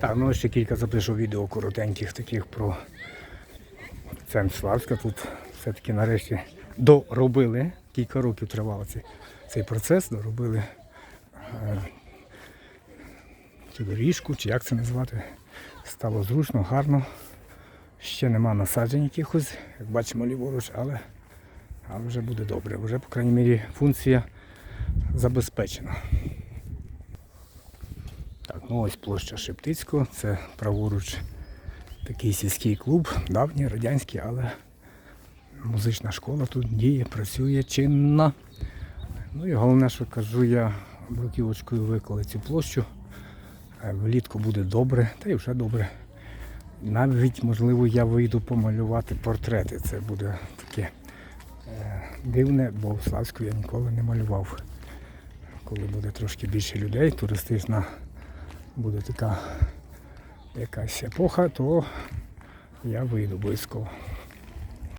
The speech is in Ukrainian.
Так, ну ще кілька запишу відео коротеньких таких про центр Славська. Тут все-таки нарешті доробили. Кілька років тривав цей, цей процес, доробили е, цю доріжку, чи як це назвати. Стало зручно, гарно. Ще нема насаджень якихось, як бачимо ліворуч, але, але вже буде добре. Вже, по крайній мірі, функція забезпечена. Ось площа Шептицького, це праворуч такий сільський клуб, давній, радянський, але музична школа тут діє, працює чинна. Ну і головне, що кажу, я бруківочкою виклали цю площу. Е, Влітку буде добре, та й вже добре. Навіть, можливо, я вийду помалювати портрети. Це буде таке е, дивне, бо в Славську я ніколи не малював. Коли буде трошки більше людей, туристична буде така якась епоха, то я вийду обов'язково.